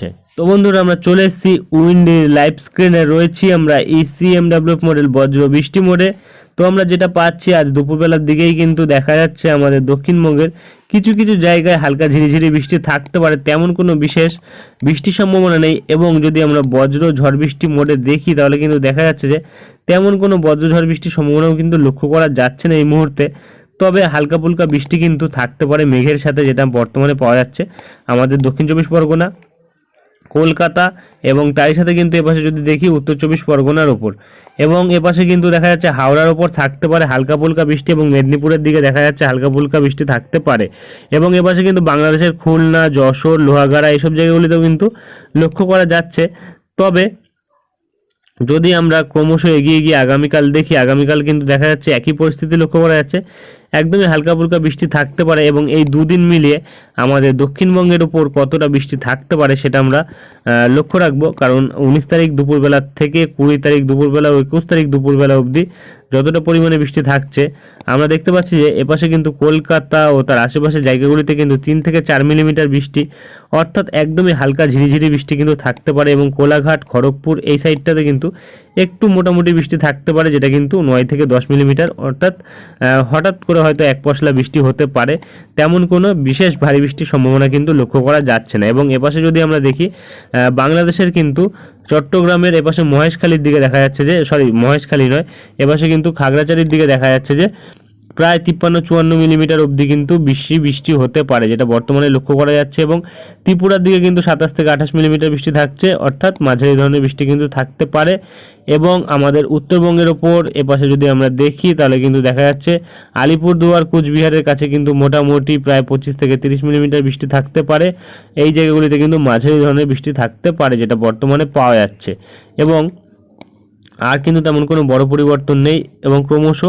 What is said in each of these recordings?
চলছে তো বন্ধুরা, আমরা চলে এসেছি উইন্ডির লাইভ স্ক্রিনে। রয়েছি আমরা এই সিএমডাব্লিউ মডেল বজ্র বৃষ্টি মোডে। তো আমরা যেটা পাচ্ছি আজ দুপুরবেলার দিকেই কিন্তু দেখা যাচ্ছে আমাদের দক্ষিণবঙ্গের কিছু কিছু জায়গায় হালকা ঝিরিঝিরি বৃষ্টি থাকতে পারে, তেমন কোনো বিশেষ বৃষ্টির সম্ভাবনা নেই। এবং যদি আমরা বজ্র ঝড় বৃষ্টি মোডে দেখি, তাহলে কিন্তু দেখা যাচ্ছে যে তেমন কোনো বজ্র ঝড় বৃষ্টির সম্ভাবনাও কিন্তু লক্ষ্য করা যাচ্ছে না এই মুহূর্তে। তবে হালকা ফুলকা বৃষ্টি কিন্তু থাকতে পারে মেঘের সাথে, যেটা বর্তমানে পাওয়া যাচ্ছে আমাদের দক্ষিণ চব্বিশ পরগনা। কলকাতা এবং তারই সাথে কিন্তু এপাশে যদি দেখি উত্তর চব্বিশ পরগনার ওপর। এবং এপাশে কিন্তু দেখা যাচ্ছে হাওড়ার ওপর থাকতে পারে হালকা ফুলকা বৃষ্টি এবং মেদিনীপুরের দিকে দেখা যাচ্ছে হালকা ফুলকা বৃষ্টি থাকতে পারে। এবং এপাশে কিন্তু বাংলাদেশের খুলনা, যশোর, লোহাগাড়া এইসব জায়গাগুলিতেও কিন্তু লক্ষ্য করা যাচ্ছে। তবে যদি আমরা ক্রমশ এগিয়ে গিয়ে আগামীকাল দেখি, আগামীকাল কিন্তু দেখা যাচ্ছে একই পরিস্থিতি লক্ষ্য করা যাচ্ছে। একদমই হালকা ফুলকা বৃষ্টি থাকতে পারে এবং এই দুদিন মিলিয়ে আমাদের দক্ষিণবঙ্গের উপর কতটা বৃষ্টি থাকতে পারে সেটা আমরা লক্ষ্য রাখব। কারণ উনিশ তারিখ দুপুরবেলা থেকে কুড়ি তারিখ দুপুরবেলা ও একুশ তারিখ দুপুরবেলা অবধি যতটা পরিমাণে বৃষ্টি থাকছে, আমরা দেখতে পাচ্ছি যে এপাশে কিন্তু কলকাতা ও তার আশেপাশের জায়গাগুলিতে কিন্তু তিন থেকে চার মিলিমিটার বৃষ্টি, অর্থাৎ একদমই হালকা ঝিরিঝিরি বৃষ্টি কিন্তু থাকতে পারে এবং কোলাঘাট, খড়গপুর এই সাইডটাতে কিন্তু একটু মোটামুটি বৃষ্টি থাকতে পারে, যেটা কিন্তু নয় থেকে দশ মিলিমিটার, অর্থাৎ হঠাৎ করে হয়তো এক পশলা বৃষ্টি হতে পারে। তেমন কোনো বিশেষ ভারী বৃষ্টির সম্ভাবনা কিন্তু লক্ষ্য করা যাচ্ছে না। এবং এপাশে যদি আমরা দেখি বাংলাদেশের কিন্তু চট্টগ্রামের এপাশে মহেশখালীর দিকে দেখা যাচ্ছে যে সরি মহেশখালী নয়, এপাশে কিন্তু খাগড়াছড়ির দিকে দেখা যাচ্ছে যে প্রায় তিপ্পান্ন, চুয়ান্ন মিলিমিটার অবধি কিন্তু বৃষ্টি বৃষ্টি হতে পারে, যেটা বর্তমানে লক্ষ্য করা যাচ্ছে এবং ত্রিপুরার দিকে কিন্তু সাতাশ থেকে আঠাশ মিলিমিটার বৃষ্টি থাকছে, অর্থাৎ মাঝারি ধরনের বৃষ্টি কিন্তু থাকতে পারে এবং আমাদের উত্তরবঙ্গের ওপর এপাশে যদি আমরা দেখি, তাহলে কিন্তু দেখা যাচ্ছে আলিপুরদুয়ার, কুচবিহারের কাছে কিন্তু মোটামুটি প্রায় পঁচিশ থেকে তিরিশ মিলিমিটার বৃষ্টি থাকতে পারে, এই জায়গাগুলিতে কিন্তু মাঝারি ধরনের বৃষ্টি থাকতে পারে, যেটা বর্তমানে পাওয়া যাচ্ছে এবং আর কিন্তু তেমন কোনো বড় পরিবর্তন নেই এবং ক্রমশ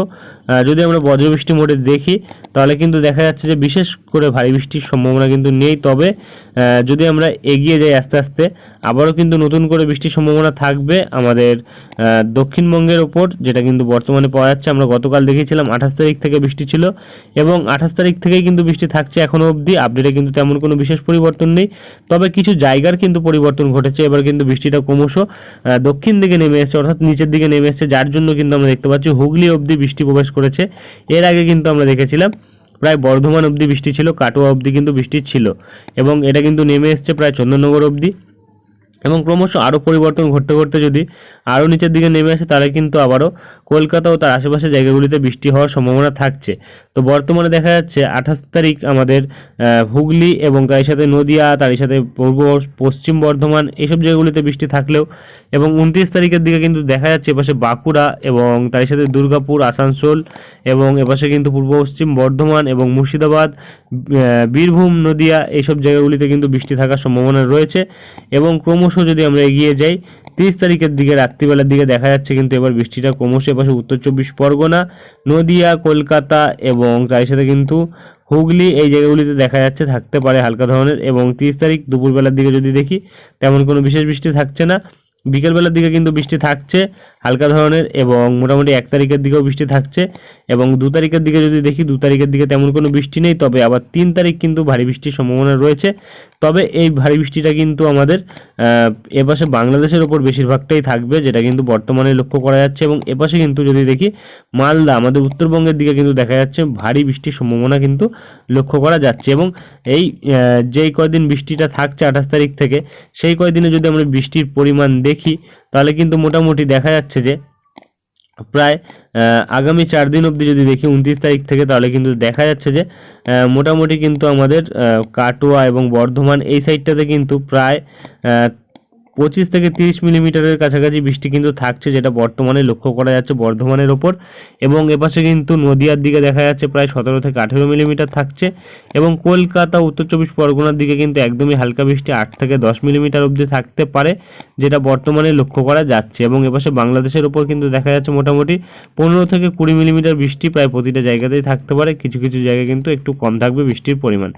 যদি আমরা বজ্রবৃষ্টি মোডে দেখি তাহলে কিন্তু দেখা যাচ্ছে যে বিশেষ করে ভারী বৃষ্টির সম্ভাবনা কিন্তু নেই। তবে যদি আমরা এগিয়ে যাই আস্তে আস্তে, আবারও কিন্তু নতুন করে বৃষ্টির সম্ভাবনা থাকবে আমাদের দক্ষিণবঙ্গের ওপর, যেটা কিন্তু বর্তমানে পাওয়া যাচ্ছে। আমরা গতকাল দেখিয়েছিলাম আঠাশ তারিখ থেকে বৃষ্টি ছিল এবং আঠাশ তারিখ থেকেই কিন্তু বৃষ্টি থাকছে এখনও অবধি। আপডেটে কিন্তু তেমন কোনো বিশেষ পরিবর্তন নেই। তবে কিছু জায়গার কিন্তু পরিবর্তন ঘটেছে। এবার কিন্তু বৃষ্টিটা ক্রমশ দক্ষিণ দিকে নেমে এসেছে, অর্থাৎ নিচের দিকে নেমে এসেছে, যার জন্য কিন্তু আমরা দেখতে পাচ্ছি হুগলি অবধি বৃষ্টি প্রবেশ করেছে। এর আগে কিন্তু আমরা দেখেছিলাম প্রায় বর্ধমান অবধি বৃষ্টি ছিল, কাটোয়া অবধি কিন্তু বৃষ্টি ছিল এবং এটা কিন্তু নেমে এসছে প্রায় চন্দননগর অবধি। এবং ক্রমশ আরও পরিবর্তন ঘটতে ঘটতে যদি আরও নিচের দিকে নেমে আসে, তাহলে কিন্তু আবারও কলকাতা ও তার আশেপাশের জায়গাগুলিতে বৃষ্টি হওয়ার সম্ভাবনা থাকছে। তো বর্তমানে দেখা যাচ্ছে আঠাশ তারিখ আমাদের হুগলি এবং তার সাথে নদিয়া, তার সাথে পূর্ব পশ্চিম বর্ধমান এইসব জায়গাগুলিতে বৃষ্টি থাকলেও এবং উনত্রিশ তারিখের দিকে কিন্তু দেখা যাচ্ছে এপাশে বাঁকুড়া এবং তার সাথে দুর্গাপুর, আসানসোল এবং এপাশে কিন্তু পূর্ব পশ্চিম বর্ধমান এবং মুর্শিদাবাদ বীরভূম, নদিয়া এইসব জায়গাগুলিতে কিন্তু বৃষ্টি থাকার সম্ভাবনা রয়েছে এবং ক্রমশ যদি আমরা এগিয়ে যাই তিরিশ তারিখের দিকে, রাত্রিবেলার দিকে দেখা যাচ্ছে কিন্তু এবার বৃষ্টিটা ক্রমশ এপাশে উত্তর চব্বিশ পরগনা, নদিয়া, কলকাতা এবং তার সাথে কিন্তু হুগলি এই জায়গাগুলিতে দেখা যাচ্ছে থাকতে পারে হালকা ধরনের এবং তিরিশ তারিখ দুপুরবেলার দিকে যদি দেখি তেমন কোনো বিশেষ বৃষ্টি থাকছে না। বিকেলবেলার দিকে কিন্তু বৃষ্টি থাকছে হালকা ধরনের এবং মোটামুটি এক তারিখের দিকেও বৃষ্টি থাকছে এবং দু তারিখের দিকে যদি দেখি দু তারিখের দিকে তেমন কোনো বৃষ্টি নেই, তবে আবার তিন তারিখ কিন্তু ভারী বৃষ্টির সম্ভাবনা রয়েছে। তবে এই ভারী বৃষ্টিটা কিন্তু আমাদের এপাশে বাংলাদেশের ওপর বেশিরভাগটাই থাকবে, যেটা কিন্তু বর্তমানে লক্ষ্য করা যাচ্ছে এবং এপাশে কিন্তু যদি দেখি মালদা, আমাদের উত্তরবঙ্গের দিকে কিন্তু দেখা যাচ্ছে ভারী বৃষ্টির সম্ভাবনা কিন্তু লক্ষ্য করা যাচ্ছে এবং এই যেই কয়দিন বৃষ্টিটা থাকছে আঠাশ তারিখ থেকে, সেই কয়দিনে যদি আমরা বৃষ্টির পরিমাণ দেখি, তাহলে কিন্তু মোটামুটি দেখা যাচ্ছে যে প্রায় আগামী চার দিন অবধি যদি দেখি উনত্রিশ তারিখ থেকে, তাহলে কিন্তু দেখা যাচ্ছে যে মোটামুটি কিন্তু আমাদের কাটোয়া এবং বর্ধমান এই সাইডটাতে কিন্তু প্রায় পঁচিশ থেকে তিরিশ মিলিমিটারের কাছাকাছি বৃষ্টি কিন্তু থাকছে, যেটা বর্তমানে লক্ষ্য করা যাচ্ছে বর্ধমানের ওপর। এবং এপাশে কিন্তু নদিয়ার দিকে দেখা যাচ্ছে প্রায় সতেরো থেকে আঠেরো মিলিমিটার থাকছে। এবং কলকাতা, উত্তর চব্বিশ পরগনার দিকে কিন্তু একদমই হালকা বৃষ্টি আট থেকে দশ মিলিমিটার অবধি থাকতে পারে, যেটা বর্তমানে লক্ষ্য করা যাচ্ছে। এবং এপাশে বাংলাদেশের ওপর কিন্তু দেখা যাচ্ছে মোটামুটি পনেরো থেকে কুড়ি মিলিমিটার বৃষ্টি প্রায় প্রতিটা জায়গাতেই থাকতে পারে। কিছু কিছু জায়গায় কিন্তু একটু কম থাকবে বৃষ্টির পরিমাণ,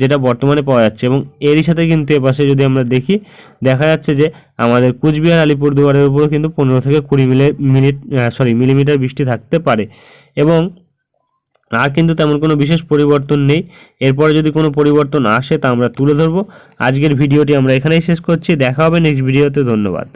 যেটা বর্তমানে পাওয়া যাচ্ছে। এবং এরই সাথে কিন্তু এপাশে যদি আমরা দেখি, দেখা যাচ্ছে যে আমাদের কুচবিহার, আলিপুরদুয়ারের উপরও কিন্তু পনেরো থেকে কুড়ি মিলি, মিনিট সরি মিলিমিটার বৃষ্টি থাকতে পারে। এবং আর কিন্তু তেমন কোনো বিশেষ পরিবর্তন নেই। এরপরে যদি কোনো পরিবর্তন আসে তা আমরা তুলে ধরবো। আজকের ভিডিওটি আমরা এখানেই শেষ করছি। দেখা হবে নেক্সট ভিডিওতে ধন্যবাদ।